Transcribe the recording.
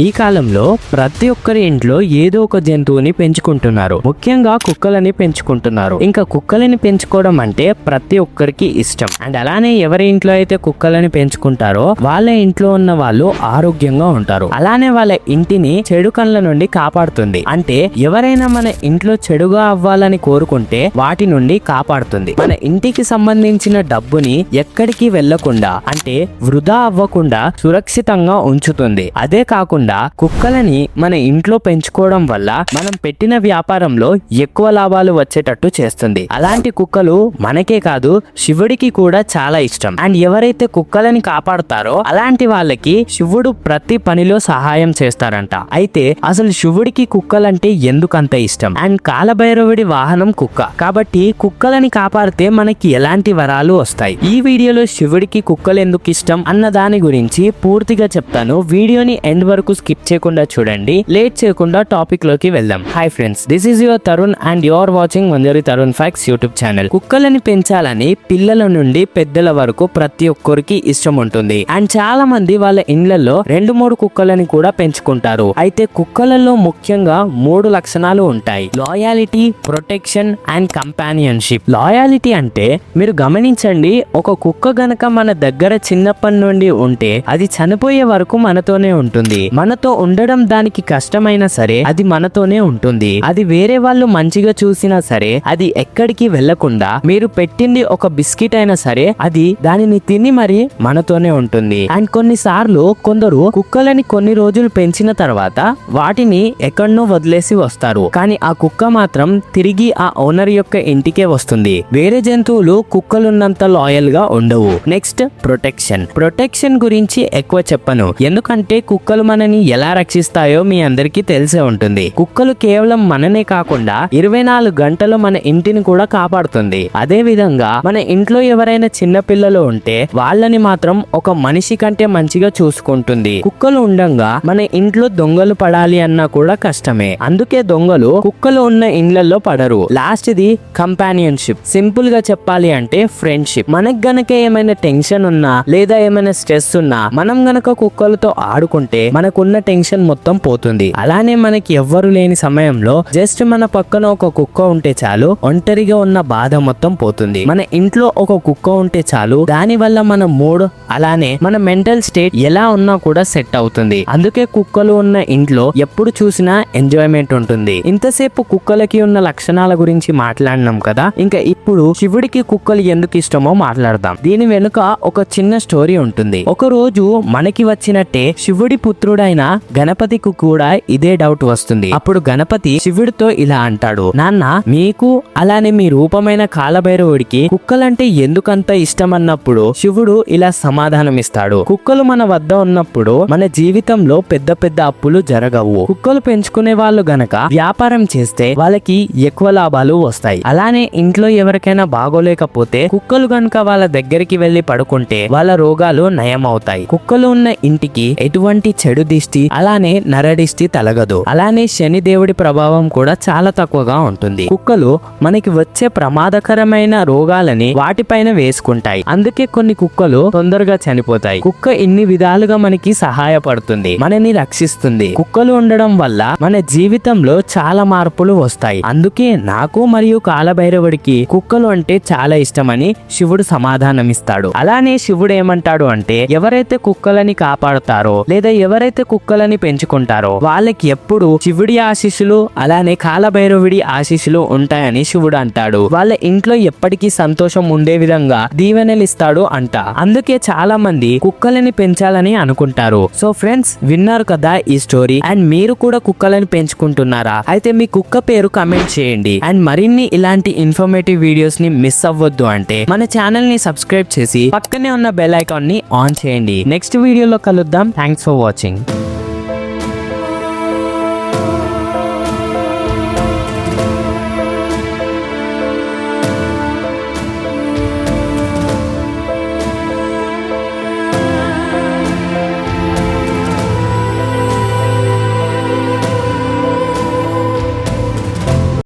ఈ కాలంలో ప్రతి ఒక్కరి ఇంట్లో ఏదో ఒక జంతువుని పెంచుకుంటున్నారు. ముఖ్యంగా కుక్కలని పెంచుకుంటున్నారు. ఇంకా కుక్కలని పెంచుకోవడం అంటే ప్రతి ఒక్కరికి ఇష్టం. అండ్ అలానే ఎవరి ఇంట్లో అయితే కుక్కలని పెంచుకుంటారో వాళ్ళ ఇంట్లో ఉన్న వాళ్ళు ఆరోగ్యంగా ఉంటారు. అలానే వాళ్ళ ఇంటిని చెడు కళ్ళ నుండి కాపాడుతుంది. అంటే ఎవరైనా మన ఇంట్లో చెడుగా అవ్వాలని కోరుకుంటే వాటి నుండి కాపాడుతుంది. మన ఇంటికి సంబంధించిన డబ్బుని ఎక్కడికి వెళ్ళకుండా అంటే వృధా అవ్వకుండా సురక్షితంగా ఉంచుతుంది. అదే కాకుండా కుక్కలని మన ఇంట్లో పెంచుకోవడం వల్ల మనం పెట్టిన వ్యాపారంలో ఎక్కువ లాభాలు వచ్చేటట్టు చేస్తుంది. అలాంటి కుక్కలు మనకే కాదు శివుడికి కూడా చాలా ఇష్టం. అండ్ ఎవరైతే కుక్కలని కాపాడుతారో అలాంటి వాళ్ళకి శివుడు ప్రతి పనిలో సహాయం చేస్తారంట. అయితే అసలు శివుడికి కుక్కలంటే ఎందుకంత ఇష్టం? అండ్ కాలభైరవుడి వాహనం కుక్క. కాబట్టి కుక్కలని కాపాడితే మనకి ఎలాంటి వరాలు వస్తాయి? ఈ వీడియోలో శివుడికి కుక్కలు ఎందుకు ఇష్టం అన్న దాని గురించి పూర్తిగా చెప్తాను. వీడియోని ఎండ్ వరకు స్కిప్ చేయకుండా చూడండి. లేట్ చేయకుండా టాపిక్లోకి వెళ్దాం. Hi friends this is your Tarun and your watching Manjari Tarun facts YouTube channel కుక్కలని పెంచాలని పిల్లల నుండి పెద్దల వరకు ప్రతి ఒక్కరికి ఇష్టం ఉంటుంది. అండ్ చాలా మంది వాళ్ళ ఇండ్లలో రెండు మూడు కుక్కలని కూడా పెంచుకుంటారు. అయితే కుక్కలలో ముఖ్యంగా మూడు లక్షణాలు ఉంటాయి. Loyalty protection and companionship loyalty అంటే మీరు గమనించండి ఒక కుక్క గనక మన దగ్గర చిన్నప్పటి నుండి ఉంటే అది చనిపోయే వరకు మనతోనే ఉంటుంది. మనతో ఉండడం దానికి కష్టమైనా సరే అది మనతోనే ఉంటుంది. అది వేరే వాళ్ళు మంచిగా చూసినా సరే అది ఎక్కడికి వెళ్ళకుండా మీరు పెట్టింది ఒక బిస్కెట్ అయినా సరే అది దానిని తిని మరి మనతోనే ఉంటుంది. అండ్ కొన్నిసార్లు కొందరు కుక్కలని కొన్ని రోజులు పెంచిన తర్వాత వాటిని ఎక్కడనో వదిలేసి వస్తారు. కానీ ఆ కుక్క మాత్రం తిరిగి ఆ ఓనర్ యొక్క ఇంటికే వస్తుంది. వేరే జంతువులు కుక్కలున్నంత లాయల్గా ఉండవు. నెక్స్ట్ ప్రొటెక్షన్ ప్రొటెక్షన్ గురించి ఎక్కువ చెప్పను. ఎందుకంటే కుక్కలు మనని ఎలా రక్షిస్తాయో మీ అందరికీ తెలిసే ఉంటుంది. కుక్కలు కేవలం మననే కాకుండా ఇరవై నాలుగు గంటలు మన ఇంటిని కూడా కాపాడుతుంది. అదే విధంగా మన ఇంట్లో ఎవరైనా చిన్న పిల్లలు ఉంటే వాళ్ళని మాత్రం ఒక మనిషి కంటే మంచిగా చూసుకుంటుంది. కుక్కలు ఉండంగా మన ఇంట్లో దొంగలు పడాలి అన్నా కూడా కష్టమే. అందుకే దొంగలు కుక్కలు ఉన్న ఇండ్లలో పడరు. Lost the companionship. సింపుల్గా చెప్పాలి అంటే ఫ్రెండ్షిప్. మనకు గనక ఏమైనా టెన్షన్ ఉన్నా లేదా ఏమైనా స్ట్రెస్ ఉన్నా మనం గనక కుక్కలతో ఆడుకుంటే మనకు మనకున్న టెన్షన్ మొత్తం పోతుంది. అలానే మనకి ఎవ్వరు లేని సమయంలో జస్ట్ మన పక్కన ఒక కుక్క ఉంటే చాలు ఒంటరిగా ఉన్న బాధ మొత్తం పోతుంది. మన ఇంట్లో ఒక కుక్క ఉంటే చాలు దాని వల్ల మన మూడ్ అలానే మన మెంటల్ స్టేట్ ఎలా ఉన్నా కూడా సెట్ అవుతుంది. అందుకే కుక్కలు ఉన్న ఇంట్లో ఎప్పుడు చూసినా ఎంజాయ్మెంట్ ఉంటుంది. ఇంతసేపు కుక్కలకి ఉన్న లక్షణాల గురించి మాట్లాడినాం కదా ఇంకా ఇప్పుడు శివుడికి కుక్కలు ఎందుకు ఇష్టమో మాట్లాడదాం. దీని వెనుక ఒక చిన్న స్టోరీ ఉంటుంది. ఒక రోజు మనకి వచ్చినట్టే శివుడి పుత్రుడైన గణపతికి కూడా ఇదే డౌట్ వస్తుంది. అప్పుడు గణపతి శివుడితో ఇలా అంటాడు నాన్న మీకు అలానే మీ రూపమైన కాలభైరవుడికి కుక్కలంటే ఎందుకంత ఇష్టం అన్నప్పుడు శివుడు ఇలా సమాధానం ఇస్తాడు కుక్కలు మన వద్ద ఉన్నప్పుడు మన జీవితంలో పెద్ద పెద్ద అప్పులు జరగవు. కుక్కలు పెంచుకునే వాళ్ళు గనక వ్యాపారం చేస్తే వాళ్ళకి ఎక్కువ లాభాలు వస్తాయి. అలానే ఇంట్లో ఎవరికైనా బాగోలేకపోతే కుక్కలు గనక వాళ్ళ దగ్గరికి వెళ్ళి పడుకుంటే వాళ్ళ రోగాలు నయం అవుతాయి కుక్కలు ఉన్న ఇంటికి ఎటువంటి చెడు దిశ దిష్టి అలానే నరడిష్టి తలగదు. అలానే శని దేవుడి ప్రభావం కూడా చాలా తక్కువగా ఉంటుంది. కుక్కలు మనకి వచ్చే ప్రమాదకరమైన రోగాలని వాటిపైన వేసుకుంటాయి. అందుకే కొన్ని కుక్కలు తొందరగా చనిపోతాయి. కుక్క ఇన్ని విధాలుగా మనకి సహాయపడుతుంది మనని రక్షిస్తుంది. కుక్కలు ఉండడం వల్ల మన జీవితంలో చాలా మార్పులు వస్తాయి. అందుకే నాకు మరియు కాలభైరవుడికి కుక్కలు అంటే చాలా ఇష్టమని శివుడు సమాధానమిస్తాడు. అలానే శివుడు ఏమంటాడు అంటే ఎవరైతే కుక్కలని కాపాడుతారో లేదా ఎవరైతే కుక్కలని పెంచుకుంటారో వాళ్ళకి ఎప్పుడు శివుడి ఆశీస్సులు అలానే కాలభైరవుడి ఆశీస్సులు ఉంటాయని శివుడు అంటాడు. వాళ్ళ ఇంట్లో ఎప్పటికీ సంతోషం ఉండే విధంగా దీవెనలిస్తాడు అంట. అందుకే చాలా మంది కుక్కలని పెంచాలని అనుకుంటారు. సో ఫ్రెండ్స్ విన్నారు కదా ఈ స్టోరీ? అండ్ మీరు కూడా కుక్కలని పెంచుకుంటున్నారా? అయితే మీ కుక్క పేరు కమెంట్ చేయండి. అండ్ మరిన్ని ఇలాంటి ఇన్ఫర్మేటివ్ వీడియోస్ని మిస్ అవ్వద్దు అంటే మన ఛానల్ని సబ్స్క్రైబ్ చేసి పక్కనే ఉన్న బెల్ ఐకాన్ని ఆన్ చేయండి. నెక్స్ట్ వీడియోలో కలుద్దాం. Thanks for watching